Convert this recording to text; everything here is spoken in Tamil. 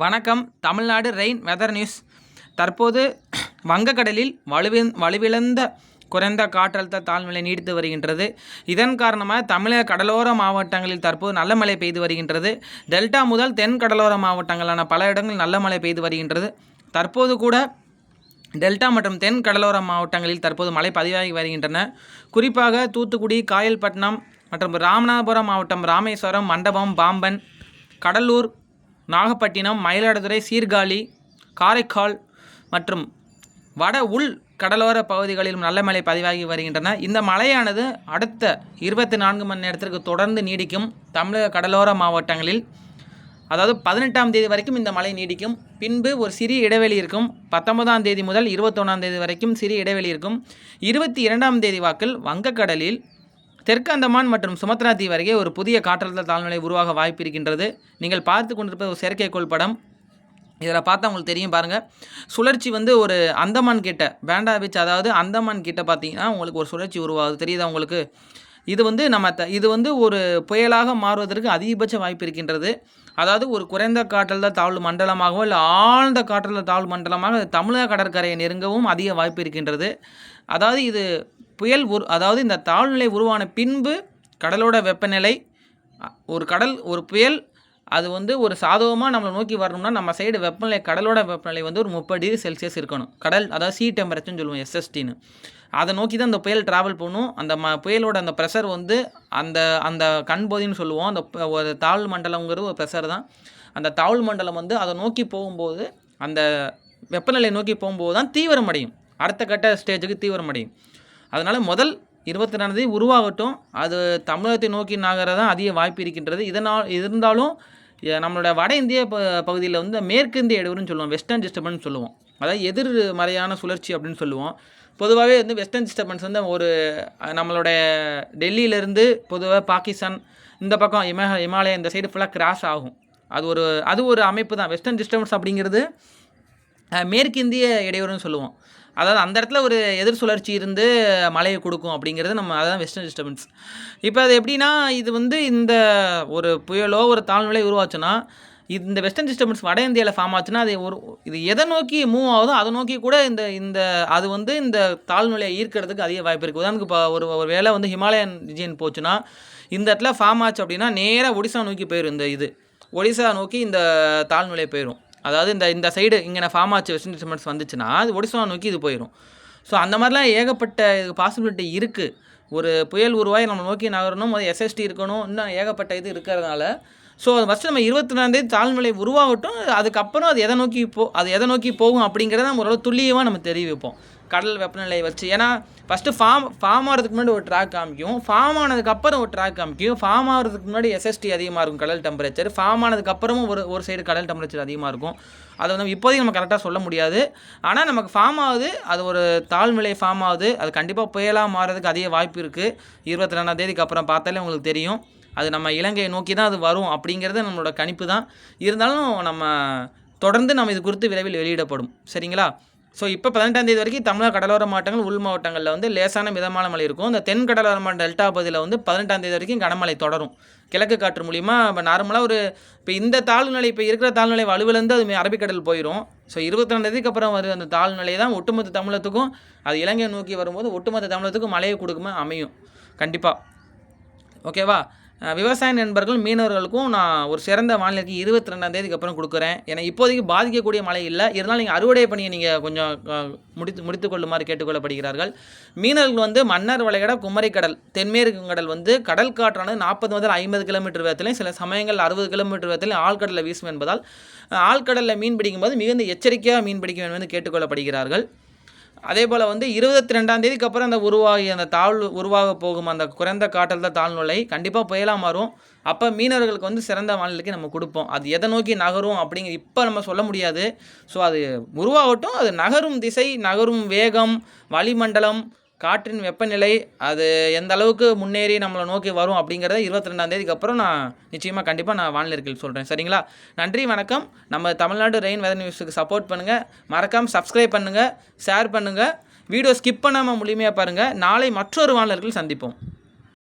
வணக்கம். Tamil Nadu rain weather news. தற்போது வங்கக்கடலில் வலுவின் வலுவிழந்த குறைந்த காற்றழுத்த தாழ்நிலை நீடித்து வருகின்றது. இதன் காரணமாக தமிழக கடலோர மாவட்டங்களில் தற்போது நல்ல மழை பெய்து வருகின்றது. டெல்டா முதல் தென் கடலோர மாவட்டங்களான பல இடங்களில் நல்ல மழை பெய்து வருகின்றது. தற்போது கூட டெல்டா மற்றும் தென் கடலோர மாவட்டங்களில் தற்போது மழை பதிவாகி வருகின்றன. குறிப்பாக தூத்துக்குடி காயல்பட்டினம் மற்றும் ராமநாதபுரம் மாவட்டம் ராமேஸ்வரம் மண்டபம் பாம்பன் கடலூர் நாகப்பட்டினம் மயிலாடுதுறை சீர்காழி காரைக்கால் மற்றும் வட உள் கடலோர பகுதிகளிலும் நல்ல மழை பதிவாகி வருகின்றன. இந்த மழையானது அடுத்த இருபத்தி நான்கு மணி நேரத்திற்கு தொடர்ந்து நீடிக்கும் தமிழக கடலோர மாவட்டங்களில். அதாவது பதினெட்டாம் தேதி வரைக்கும் இந்த மழை நீடிக்கும். பின்பு ஒரு சிறிய இடைவெளி இருக்கும். பத்தொன்பதாம் தேதி முதல் இருபத்தொன்னாம் தேதி வரைக்கும் சிறிய இடைவெளி இருக்கும். இருபத்தி இரண்டாம் தேதி வாக்கில் வங்கக்கடலில் தெற்கு அந்தமான் மற்றும் சுமத்ரா தீவு அருகே ஒரு புதிய காற்றழுத்த தாழ்நிலை உருவாக வாய்ப்பு இருக்கின்றது நீங்கள் பார்த்து கொண்டிருப்பது ஒரு செயற்கைக்கோள் படம். இதில் பார்த்தா உங்களுக்கு தெரியும் பாருங்கள் சுழற்சி வந்து ஒரு அந்தமான் கிட்ட பேண்டா பீச் அதாவது அந்தமான் கிட்ட பார்த்தீங்கன்னா உங்களுக்கு ஒரு சுழற்சி உருவாகுது. தெரியுதா உங்களுக்கு? இது வந்து நம்ம த இது வந்து ஒரு புயலாக மாறுவதற்கு அதிகபட்ச வாய்ப்பு இருக்கின்றது அதாவது ஒரு குறைந்த காற்றழுத்த தாழ்வு மண்டலமாகவோ இல்லை ஆழ்ந்த காற்றழுத்த தாழ்வு மண்டலமாக தமிழக கடற்கரையை நெருங்கவும் அதிக வாய்ப்பு இருக்கின்றது. அதாவது இது புயல் உரு அதாவது இந்த தாழ்நிலை உருவான பின்பு கடலோட வெப்பநிலை ஒரு கடல் ஒரு புயல் அது வந்து ஒரு சாதகமாக நம்மளை நோக்கி வரணும்னா நம்ம சைடு வெப்பநிலை கடலோட வெப்பநிலை வந்து ஒரு முப்பது டிகிரி செல்சியஸ் இருக்கணும். கடல் அதாவது சி டெம்பரேச்சர்னு சொல்லுவோம் எஸ்எஸ்டின்னு அதை நோக்கி தான் அந்த புயல் ட்ராவல் பண்ணும். அந்த ம புயலோட அந்த ப்ரெஷர் வந்து அந்த அந்த கண்போதின்னு சொல்லுவோம். அந்த ஒரு தாழ் மண்டலங்கிறது ஒரு ப்ரெஷர் தான். அந்த தாழ் மண்டலம் வந்து அதை நோக்கி போகும்போது அந்த வெப்பநிலை நோக்கி போகும்போது தான் தீவிரமடையும். அடுத்த கட்ட ஸ்டேஜுக்கு தீவிரமடையும். அதனால் முதல் இருபத்தி ரெண்டாந்தேதி உருவாகட்டும். அது தமிழகத்தை நோக்கி நாகிறதான் அதிக வாய்ப்பு இருக்கின்றது. இதனால் இருந்தாலும் நம்மளோட வட இந்திய ப பகுதியில் வந்து மேற்கு இந்திய சொல்லுவோம். வெஸ்டர்ன் டிஸ்டர்பன்ஸ் சொல்லுவோம். அதாவது எதிர்மறையான சுழற்சி அப்படின்னு சொல்லுவோம். பொதுவாகவே வந்து வெஸ்டர்ன் டிஸ்டர்பன்ஸ் வந்து ஒரு நம்மளோட டெல்லியிலேருந்து பொதுவாக பாகிஸ்தான் இந்த பக்கம் இம இமாலயா இந்த சைடு ஃபுல்லாக கிராஸ் ஆகும். அது ஒரு அது ஒரு அமைப்பு தான். வெஸ்டர்ன் டிஸ்டர்பன்ஸ் அப்படிங்கிறது மேற்கிந்திய இடையூறுன்னு சொல்லுவோம். அதாவது அந்த இடத்துல ஒரு எதிர் சுழற்சி இருந்து மழையை கொடுக்கும் அப்படிங்கிறது நம்ம அதான் வெஸ்டர்ன் டிஸ்டர்பன்ஸ் இப்போ அது எப்படின்னா இது வந்து இந்த ஒரு புயலோ ஒரு தாழ்நிலை உருவாச்சுன்னா இந்த வெஸ்டர்ன் டிஸ்டர்பன்ஸ் வட இந்தியாவில் ஃபார்ம் ஆச்சுன்னா அது ஒரு இது எதை நோக்கி மூவ் ஆகுதோ அதை நோக்கி கூட இந்த இந்த அது வந்து இந்த தாழ்நிலையை ஈர்க்கிறதுக்கு அதிக வாய்ப்பு இருக்குது உதாரணத்துக்கு இப்போ ஒரு ஒரு வேளை வந்து ஹிமாலயன் ரிஜியன் போச்சுன்னா இந்த இடத்துல ஃபார்ம் ஆச்சு அப்படின்னா நேராக ஒடிசா நோக்கி போயிடும் இந்த இது. ஒடிசா நோக்கி இந்த தாழ்நிலை போயிடும் அதாவது இந்த இந்த சைடு இங்கே ஃபார்ம் ஆச்சு வெஸ்டர்ன் டிஸ்டர்பன்ஸ் வந்துச்சுன்னா அது ஒடிசா நோக்கி இது போயிடும் ஸோ அந்த மாதிரிலாம் ஏகப்பட்ட பாசிபிலிட்டி இருக்குது ஒரு புயல் உருவாகி நம்ம நோக்கி நகரணும் அது எஸ்எஸ்டி இருக்கணும் இன்னும் ஏகப்பட்ட இது இருக்கிறதுனால ஸோ அது ஃபஸ்ட்டு நம்ம இருபத்தி நாலாந்தேதி தாழ்நிலை உருவாகட்டும் அதுக்கப்புறம் அது எதை நோக்கி போ அது எதை நோக்கி போகும் அப்படிங்கிறத நம்ம ஓரளவு துல்லியமாக நம்ம தெரிவிப்போம். கடல் வெப்பநிலை வச்சு. ஏன்னா ஃபஸ்ட்டு ஃபார்ம் ஃபார்ம் ஆகிறதுக்கு முன்னாடி ஒரு ட்ராக் காமிக்கும். ஃபார்ம் ஆனதுக்கப்புறம் ஒரு ட்ராக் காமிக்கும். ஃபார்ம் ஆகிறதுக்கு முன்னாடி எஸ்எஸ்டி அதிகமாக இருக்கும் கடல் டெம்பரேச்சர் ஃபார்ம் ஆனதுக்கப்புறமும் ஒரு ஒரு சைடு கடல் டெம்பரேச்சர் அதிகமாக இருக்கும். அதை வந்து இப்போதைக்கு நம்ம கரெக்டாக சொல்ல முடியாது. ஆனால் நமக்கு ஃபார்ம் ஆகுது. அது ஒரு தாழ்நிலை ஃபார்ம் ஆகுது. அது கண்டிப்பாக புயலாக மாறதுக்கு அதிக வாய்ப்பு இருக்குது இருபத்தி ரெண்டாம் தேதிக்கு அப்புறம் பார்த்தாலே உங்களுக்கு தெரியும். அது நம்ம இலங்கையை நோக்கி தான் அது வரும் அப்படிங்கிறது நம்மளோட கணிப்பு தான். இருந்தாலும் நம்ம தொடர்ந்து நம்ம இது குறித்து விரைவில் வெளியிடப்படும். சரிங்களா? ஸோ இப்போ பதினெட்டாம் தேதி வரைக்கும் தமிழக கடலோர மாவட்டங்கள் உள் மாவட்டங்களில் வந்து லேசான மிதமான மழை இருக்கும். இந்த தென் கடலோர மாவட்டம் டெல்டா பகுதியில் வந்து பதினெட்டாம் தேதி வரைக்கும் கனமழை தொடரும். கிழக்கு காற்று மூலிமா இப்போ நார்மலாக ஒரு இப்போ இந்த தாழ்நிலை இப்போ இருக்கிற தாழ்நிலை வலுவிலேருந்து அது அரபிக்கடல் போயிடும் ஸோ இருபத்திரெண்டுக்கு அப்புறம் வரும் அந்த தாழ்நிலை தான் ஒட்டுமொத்த தமிழத்துக்கும் அது இலங்கையை நோக்கி வரும்போது ஒட்டுமொத்த தமிழத்துக்கும் மழையை கொடுக்குமே அமையும். கண்டிப்பாக ஓகேவா விவசாய நண்பர்கள் மீனவர்களுக்கும் நான் ஒரு சிறந்த வானிலைக்கு இருபத்தி ரெண்டாம் தேதிக்கு அப்புறம் கொடுக்குறேன். ஏன்னா இப்போதைக்கு பாதிக்கக்கூடிய மழை இல்லை. இருந்தாலும் நீங்கள் அறுவடை பணியை நீங்கள் கொஞ்சம் முடித்து முடித்து கொள்ளுமாறு கேட்டுக்கொள்ளப்படுகிறார்கள். மீனவர்கள் வந்து மன்னர் வளைகட குமரிக்கடல் தென்மேற்கு கடல் வந்து கடல் காற்றானது நாற்பது முதல் ஐம்பது கிலோமீட்டர் வேகத்திலையும் சில சமயங்கள் அறுபது கிலோமீட்டர் வேகத்திலையும் ஆழ்கடலில் வீசும் என்பதால் ஆழ்கடலில் மீன் பிடிக்கும்போது மிகுந்த எச்சரிக்கையாக மீன் பிடிக்க வேண்டும் என்று கேட்டுக்கொள்ளப்படுகிறார்கள். அதே போல் வந்து இருபத்தி ரெண்டாம் தேதிக்கு அப்புறம் அந்த உருவாகி அந்த தாழ்வு உருவாக போகும் அந்த குறைந்த காற்றழுத்த தாழ்நிலை கண்டிப்பாக புயலாக மாறும். அப்போ மீனவர்களுக்கு வந்து சிறந்த வானிலைக்கு நம்ம கொடுப்போம். அது எதை நோக்கி நகரும் அப்படிங்கிற இப்போ நம்ம சொல்ல முடியாது. ஸோ அது உருவாகட்டும் அது நகரும் திசை நகரும் வேகம் வளிமண்டலம் காற்றின் வெப்பநிலை அது எந்த அளவுக்கு முன்னேறி நம்மளை நோக்கி வரும் அப்படிங்கிறத இருபத்தி ரெண்டாந்தேதிக்கு அப்புறம் நான் நிச்சயமாக கண்டிப்பாக நான் வானிலை சொல்கிறேன் சரிங்களா? நன்றி வணக்கம். நம்ம தமிழ்நாடு ரெயின் வெதர் நியூஸுக்கு சப்போர்ட் பண்ணுங்கள் மறக்காமல் சப்ஸ்கிரைப் பண்ணுங்கள் ஷேர் பண்ணுங்கள் வீடியோ ஸ்கிப் பண்ணாமல் முழுமையாக பாருங்கள் நாளை மற்றொரு வானிலர்கள் சந்திப்போம்.